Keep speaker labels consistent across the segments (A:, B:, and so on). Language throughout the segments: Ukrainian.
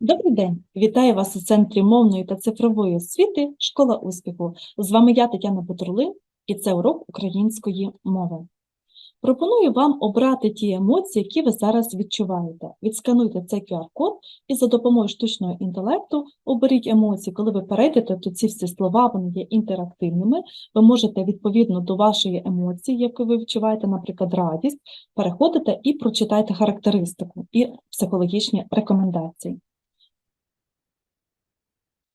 A: Добрий день! Вітаю вас у Центрі мовної та цифрової освіти Школа успіху. З вами я, Тетяна Петрулин, і це урок української мови. Пропоную вам обрати ті емоції, які ви зараз відчуваєте. Відскануйте цей QR-код і за допомогою штучного інтелекту оберіть емоції. Коли ви перейдете, то ці всі слова вони є інтерактивними. Ви можете відповідно до вашої емоції, яку ви відчуваєте, наприклад, радість, переходите і прочитайте характеристику і психологічні рекомендації.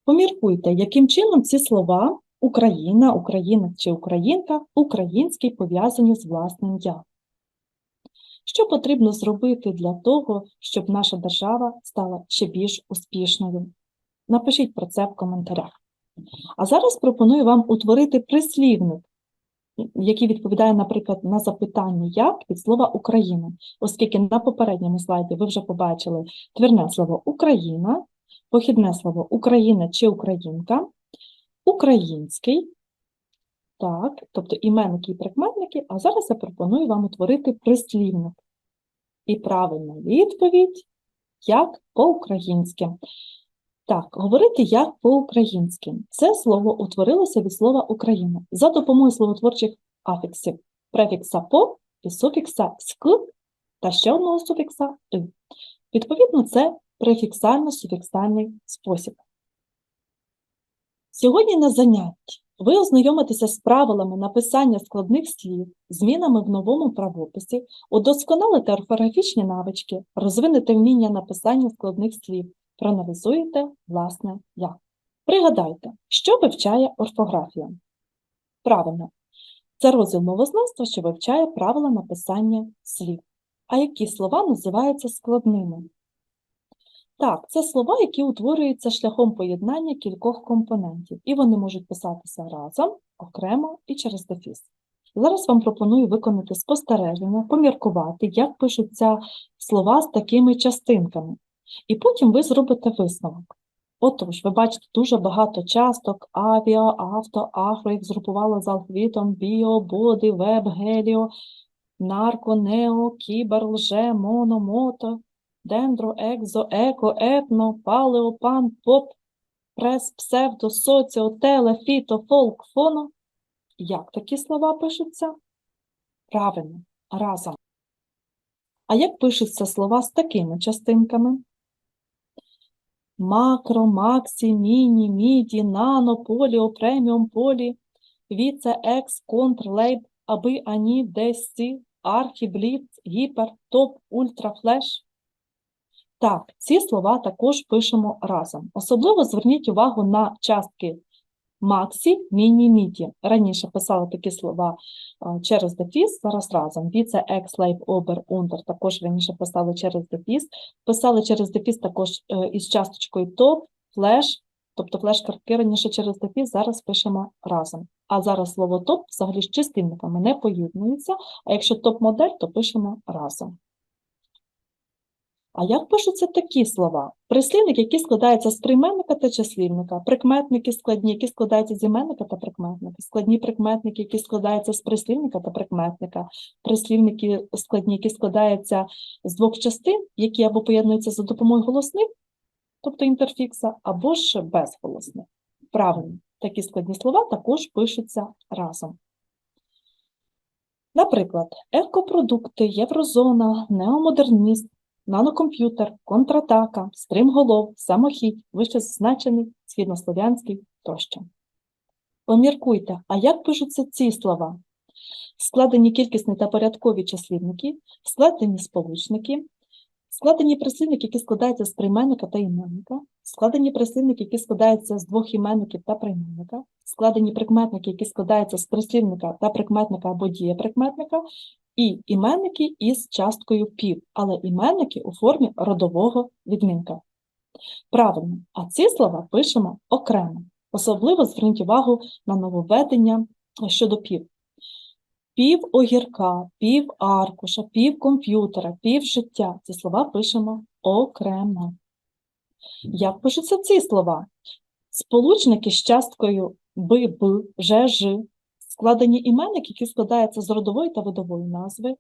A: Поміркуйте, яким чином ці слова Україна, українець чи українка український пов'язані з власним я. Що потрібно зробити для того, щоб наша держава стала ще більш успішною? Напишіть про це в коментарях. А зараз пропоную вам утворити прислівник, який відповідає, наприклад, на запитання як від слова Україна, оскільки на попередньому слайді ви вже побачили твірне слово Україна, похідне слово Україна чи Українка, український, так, тобто іменники і прикметники, а зараз я пропоную вам утворити прислівник. І правильна відповідь як по-українськи. Так, говорити як по-українськи. Це слово утворилося від слова Україна за допомогою словотворчих афіксів, префікса по і суфікса ськ та ще одного суфікса и. Відповідно, це префіксально-суфіксальний спосіб. Сьогодні на занятті ви ознайомитеся з правилами написання складних слів, змінами в новому правописі, удосконалите орфографічні навички, розвинете вміння написання складних слів, проаналізуєте власне як. Пригадайте, що вивчає орфографія? Правильно, це розділ мовознавства, що вивчає правила написання слів. А які слова називаються складними? Так, це слова, які утворюються шляхом поєднання кількох компонентів, і вони можуть писатися разом, окремо і через дефіс. Зараз вам пропоную виконати спостереження, поміркувати, як пишуться слова з такими частинками. І потім ви зробите висновок. Отож, ви бачите дуже багато часток авіа, авто, афро, їх згрупувало з алфавітом біо, боди, веб, геліо, нарко, нео, кібер, лже, моно, мото, дендро, екзо, еко, етно, палео, пан, поп, прес, псевдо, соціо, теле, фіто, фолк, фоно. Як такі слова пишуться? Правильно, разом. А як пишуться слова з такими частинками? Макро, максі, міні, міді, нано, поліо, преміум, полі, віце, екс, контр, лейб, аби, ані, десі, архі, бліц, гіпер, топ, ультра, флеш. Так, ці слова також пишемо разом. Особливо зверніть увагу на частки максі, міні, міді. Раніше писали такі слова через дефіс, зараз разом. Віце, екс, лейб, обер, унтер також раніше писали через дефіс. Писали через дефіс також е, із часточкою топ, флеш, тобто флеш-картки раніше через дефіс, зараз пишемо разом. А зараз слово топ взагалі з числівниками не поєднується, а якщо топ-модель, то пишемо разом. А як пишуться такі слова? Прислівник, які складаються з прийменника та числівника, прикметники складні, які складаються з іменника та прикметника, складні прикметники, які складаються з прислівника та прикметника, прислівники складні, які складаються з двох частин, які або поєднуються за допомогою голосних, тобто інтерфікса, або ж без голосних. Правильно, такі складні слова також пишуться разом. Наприклад, екопродукти, єврозона, неомодерніст, нанокомп'ютер, контратака, стримголов, самохідь, вищезазначений, східнослов'янський тощо. Поміркуйте, а як пишуться ці слова? Складені кількісні та порядкові числівники, складені сполучники, складені прислівники, які складаються з прийменника та іменника, складені прислівники, які складаються з двох іменників та прийменника, складені прикметники, які складаються з прислівника та прикметника або дієприкметника, і іменники із часткою пів, але іменники у формі родового відмінка. Правильно, а ці слова пишемо окремо. Особливо зверніть увагу на нововведення щодо пів. Пів огірка, пів аркуша, пів комп'ютера, пів життя. Ці слова пишемо окремо. Як пишуться ці слова? Сполучники з часткою би, б, же, ж, складені іменники, які складаються з родової та видової назви,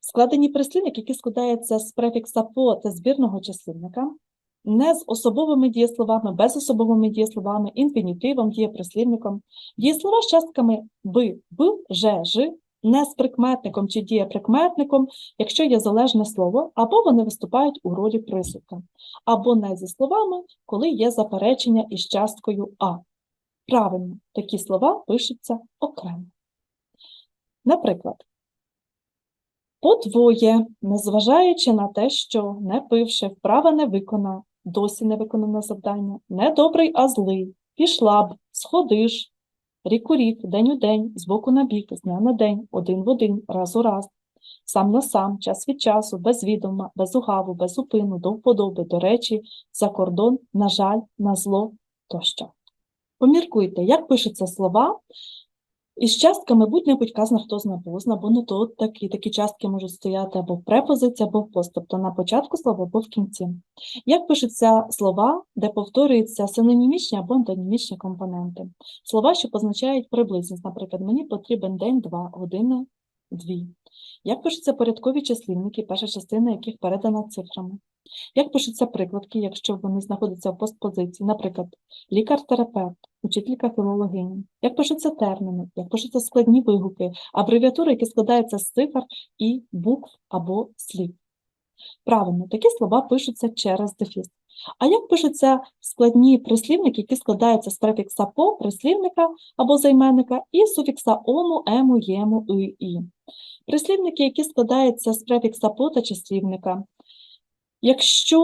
A: складені прислівники, які складаються з префікса по та збірного числівника, не з особовими дієсловами, безособовими дієсловами, інфінітивом, дієприслівником. Дієслова з частками би, б, же, ж, не з прикметником чи дієприкметником, якщо є залежне слово, або вони виступають у ролі присудка, або не зі словами, коли є заперечення із часткою а. Правильно, такі слова пишуться окремо. Наприклад, подвоє, незважаючи на те, що не пивши, вправа не виконав, досі не виконане завдання, не добрий, а злий, пішла б, сходиш, рік у рік, день у день, з боку на бік, з дня на день, один в один, раз у раз, сам на сам, час від часу, без відома, без угаву, без упину, до вподоби, до речі, за кордон, на жаль, на зло тощо. Поміркуйте, як пишуться слова, із частками будь-небудь казна хто зна позна, бо не то такі, такі частки можуть стояти або в препозиції, або в пост, тобто на початку слова або в кінці. Як пишуться слова, де повторюються синонімічні або антонімічні компоненти? Слова, що позначають приблизність, наприклад, мені потрібен день, два, година, дві. Як пишуться порядкові числівники, перша частина яких передана цифрами? Як пишуться прикладки, якщо вони знаходяться в постпозиції, наприклад, лікар-терапевт, учителька філологиня? Як пишуться терміни, як пишуться складні вигуки, абревіатури, які складаються з цифр і букв або слів? Правильно, такі слова пишуться через дефіс. А як пишуться складні прислівники, які складаються з префікса по прислівника або займенника і суфікса ому, ему, єму, і? Прислівники, які складаються з префікса по та числівника. Якщо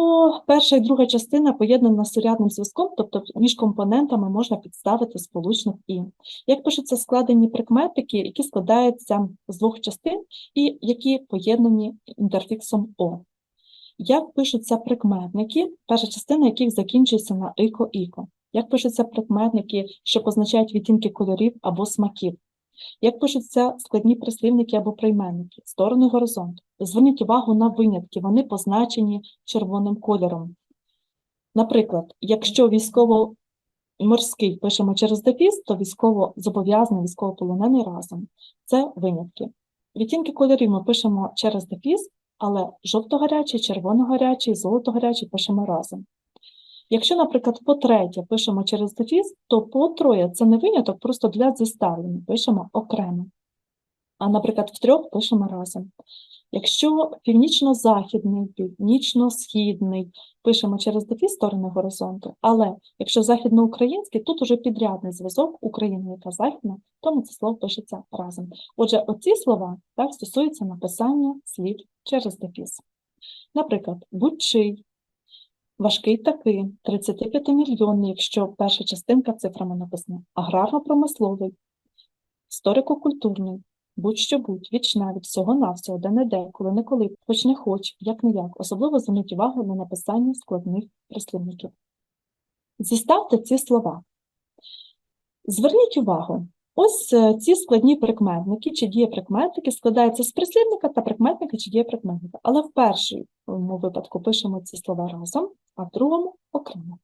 A: перша і друга частина поєднана сурядним зв'язком, тобто між компонентами можна підставити сполучник і. Як пишуться складені прикметники, які складаються з двох частин і які поєднані інтерфіксом О. Як пишуться прикметники, перша частина яких закінчується на ико-іко. Як пишуться прикметники, що позначають відтінки кольорів або смаків. Як пишуться складні прислівники або прийменники, сторони горизонту. Зверніть увагу на винятки, вони позначені червоним кольором. Наприклад, якщо військово-морський пишемо через дефіс, то військово зобов'язаний військовополонений разом. Це винятки. Відтінки кольорів ми пишемо через дефіс, але жовто-гарячий, червоно-гарячий, золото-гарячий пишемо разом. Якщо, наприклад, по третє пишемо через дефіс, то по троє це не виняток, просто для зіставлення пишемо окремо. А, наприклад, в трьох пишемо разом. Якщо північно-західний, північно-східний пишемо через дефіс сторони горизонту, але якщо західноукраїнський, тут уже підрядний зв'язок України, яка західна, тому це слово пишеться разом. Отже, оці слова так, стосуються написання слів через дефіс. Наприклад, будь-чий, Важкий такий, 35-мільйонний, якщо перша частинка цифрами написана, аграрно-промисловий, історико-культурний, будь-що будь, віч навіть, всього-навсього, де-не-де, коли-неколи, хоч не хоч, як-не-як, особливо зверніть увагу на написання складних прислівників. Зіставте ці слова. Зверніть увагу, ось е, ці складні прикметники чи дієприкметники складаються з прислівника та прикметника чи дієприкметника, але в першому випадку пишемо ці слова разом, а в другому окремо.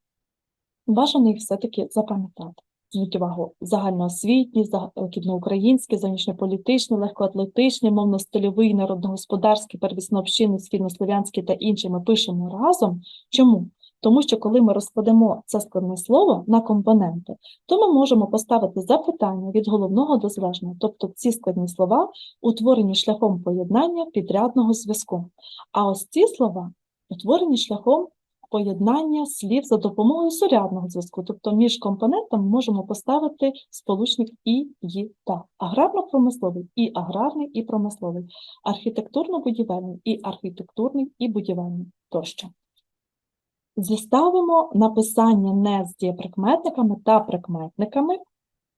A: Бажано їх все-таки запам'ятати. Зверніть увагу, загальноосвітній, західноукраїнський, зовнішньополітичний, легкоатлетичний, мовно-стильовий, народногосподарський, первісно-общинний, східнослов'янський та інші ми пишемо разом. Чому? Тому що коли ми розкладемо це складне слово на компоненти, то ми можемо поставити запитання від головного до залежного, тобто ці складні слова утворені шляхом поєднання підрядного зв'язку. А ось ці слова утворені шляхом поєднання слів за допомогою сурядного зв'язку, тобто між компонентами можемо поставити сполучник і, «ї», та. Аграрно-промисловий і аграрний, і промисловий, архітектурно-будівельний і архітектурний, і будівельний тощо. Зіставимо написання не з дієприкметниками та прикметниками.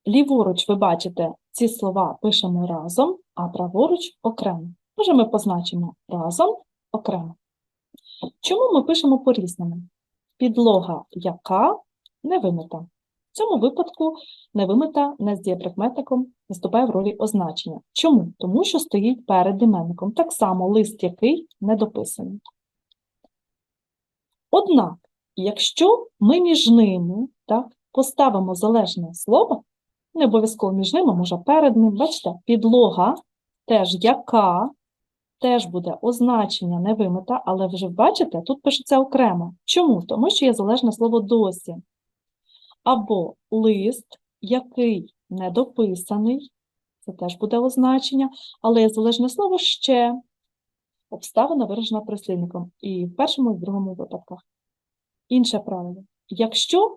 A: Ліворуч, ви бачите, ці слова пишемо разом, а праворуч окремо. Може, ми позначимо разом окремо. Чому ми пишемо по-різному? Підлога яка не вимита. В цьому випадку невимита не з дієприкметником виступає в ролі означення. Чому? Тому що стоїть перед іменником. Так само лист який не дописаний. Однак, якщо ми між ними так, поставимо залежне слово, не обов'язково між ними, може перед ним, бачите, підлога теж яка теж буде означення не вимита, але вже бачите, тут пишеться окремо. Чому? Тому що є залежне слово досі. Або лист, який недописаний, це теж буде означення, але є залежне слово ще. Обставина виражена прислівником і в першому, і в другому випадках. Інше правило. Якщо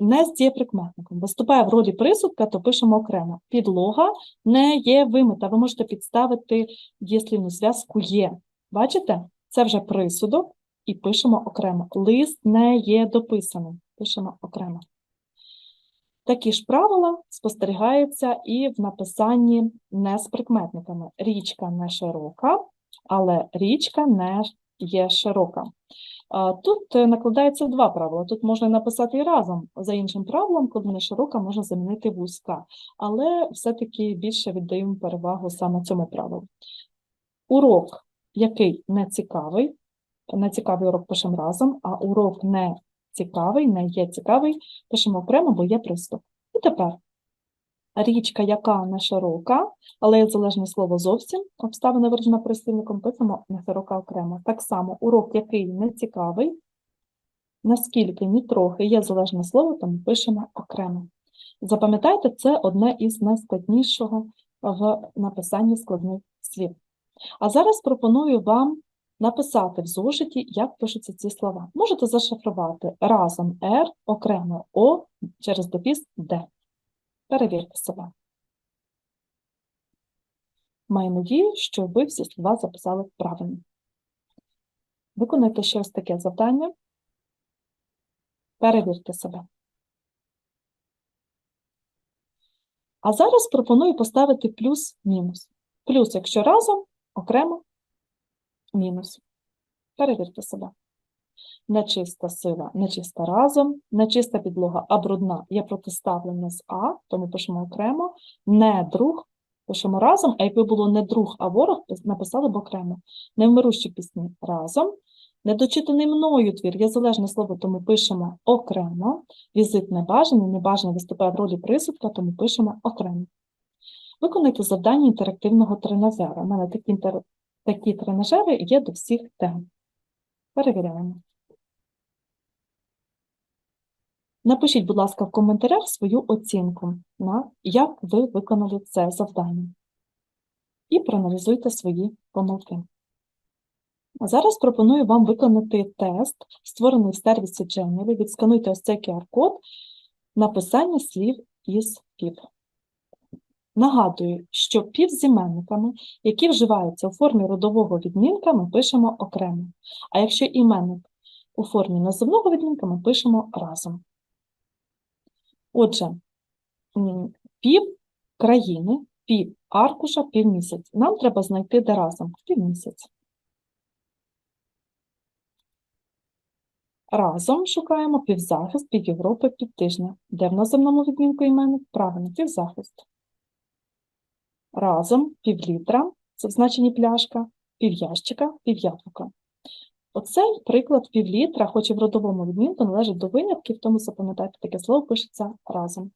A: не з дієприкметником виступає в ролі присудка, то пишемо окремо. Підлога не є вимита. Ви можете підставити дієслівну зв'язку є. Бачите? Це вже присудок і пишемо окремо. Лист не є дописаним. Пишемо окремо. Такі ж правила спостерігаються і в написанні не з прикметниками. Річка не широка, але річка не є широка. Тут е, накладається два правила. Тут можна написати і разом. За іншим правилом, коли не широка, можна замінити вузька. Але все-таки більше віддаємо перевагу саме цьому правилу. Урок, який не цікавий, не цікавий урок пишемо разом, а урок не цікавий, не є цікавий, пишемо окремо, бо є приступ. І тепер річка, яка не широка, але залежне слово зовсім, обставина виражена прислівником, пишемо не широка окремо. Так само урок, який не цікавий, наскільки ні трохи є залежне слово, тому пишемо окремо. Запам'ятайте, це одне із найскладнішого в написанні складних слів. А зараз пропоную вам написати в зошиті, як пишуться ці слова. Можете зашифрувати разом R, окремо О, через допіс Д. Перевірте себе. Маю надію, що ви всі слова записали правильно. Виконайте ще ось таке завдання. Перевірте себе. А зараз пропоную поставити плюс-мінус. Плюс, якщо разом, окремо, мінус. Перевірте себе. Нечиста сила, нечиста разом, нечиста підлога, а брудна є протиставлення з А, тому пишемо окремо. Не друг, пишемо разом, а якби було не друг, а ворог, написали б окремо. Невмирущі пісні разом. Недочитаний мною твір є залежне слово, тому пишемо окремо. Візит небажаний, небажаний виступає в ролі присудка, тому пишемо окремо. Виконайте завдання інтерактивного тренажера. У мене такі, такі тренажери є до всіх тем. Перевіряємо. Напишіть, будь ласка, в коментарях свою оцінку, на як ви виконали це завдання. І проаналізуйте свої помилки. А зараз пропоную вам виконати тест, створений в сервісі Genially. Відскануйте ось цей QR-код написання слів із пів. Нагадую, що пів з іменниками, які вживаються у формі родового відмінка, ми пишемо окремо. А якщо іменник у формі називного відмінка, ми пишемо разом. Отже, пів країни, пів аркуша, півмісяць. Нам треба знайти де разом півмісяць. Разом шукаємо півзахист, пів Європи, півтижня. Де в наземному відмінку іменник? Правильно, півзахист. Разом півлітра, це в значенні пляшка, пів'ящика, пів'яблука. Оцей приклад півлітра, хоч і в родовому відмінку, належить до винятків, тому запам'ятайте, таке слово пишеться разом.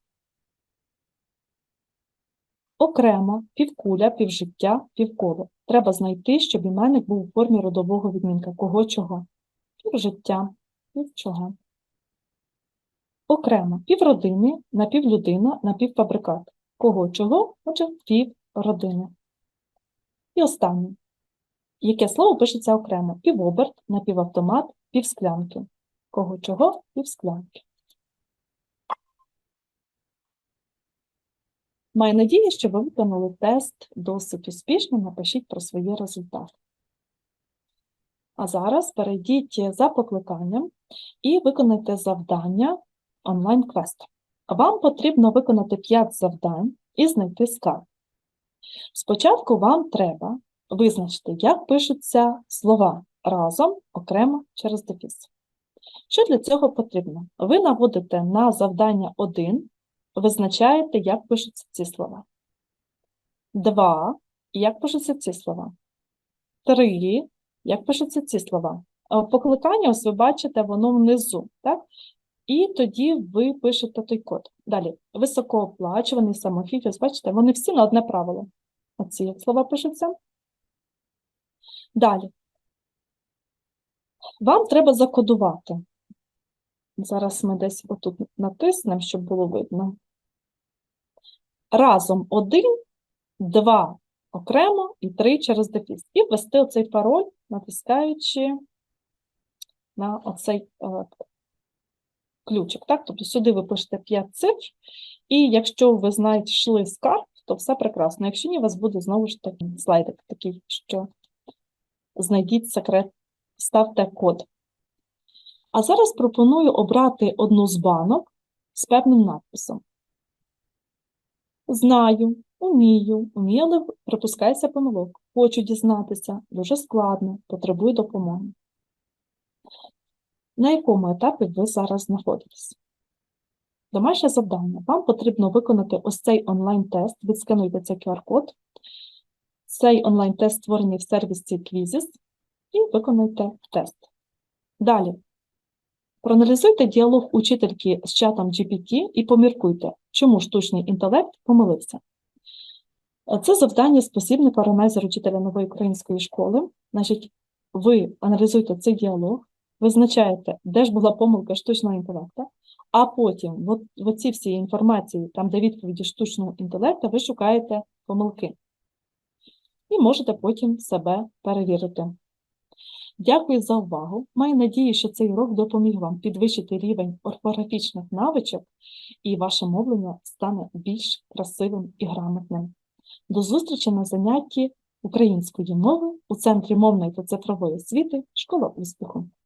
A: Окремо, півкуля, півжиття, півколо. Треба знайти, щоб іменник був у формі родового відмінка. Кого чого? Півжиття, півчого. Окремо, півродини, напівлюдина, напівфабрикат. Кого чого? Отже, півродини. І останнє. Яке слово пишеться окремо? Півоберт, напівавтомат, півсклянки. Кого чого? Півсклянки. Маю надію, що ви виконали тест досить успішно. Напишіть про свої результати. А зараз перейдіть за покликанням і виконайте завдання онлайн-квест. Вам потрібно виконати 5 завдань і знайти скарб. Спочатку вам треба визначити, як пишуться слова разом, окремо через дефіс. Що для цього потрібно? Ви наводите на завдання 1, визначаєте, як пишуться ці слова. 2. Як пишуться ці слова. 3. Як пишуться ці слова. Е, Покликання, ось ви бачите, воно внизу, так? І тоді ви пишете той код. Далі, високооплачуваний, самохід, ось бачите, вони всі на одне правило. Оці як слова пишуться. Далі. Вам треба закодувати. Зараз ми десь отут натиснемо, щоб було видно. Разом один, два окремо і три через дефіс. І ввести оцей пароль, натискаючи на оцей е, ключик. Так? Тобто сюди ви пишете 5 цифр, і якщо ви знайшли скарб, то все прекрасно. Якщо ні, у вас буде знову ж таки слайдик такий, що знайдіть секрет, ставте код. А зараз пропоную обрати одну з банок з певним надписом. Знаю, умію, умію, але помилок. Хочу дізнатися, дуже складно, потребую допомоги. На якому етапі ви зараз знаходитесь? Домашнє завдання. Вам потрібно виконати ось цей онлайн-тест, відскануйте цей QR-код. Цей онлайн-тест створений в сервісі Quizzes і виконайте тест. Далі. Проаналізуйте діалог учительки з чатом GPT і поміркуйте, чому штучний інтелект помилився. Це завдання з посібника учителя нової української школи. Значить, ви аналізуєте цей діалог, визначаєте, де ж була помилка штучного інтелекту, а потім в, оці всі інформації, там, де відповіді штучного інтелекту, ви шукаєте помилки. І можете потім себе перевірити. Дякую за увагу. Маю надію, що цей урок допоміг вам підвищити рівень орфографічних навичок і ваше мовлення стане більш красивим і грамотним. До зустрічі на занятті української мови у Центрі мовної та цифрової освіти Школа успіху.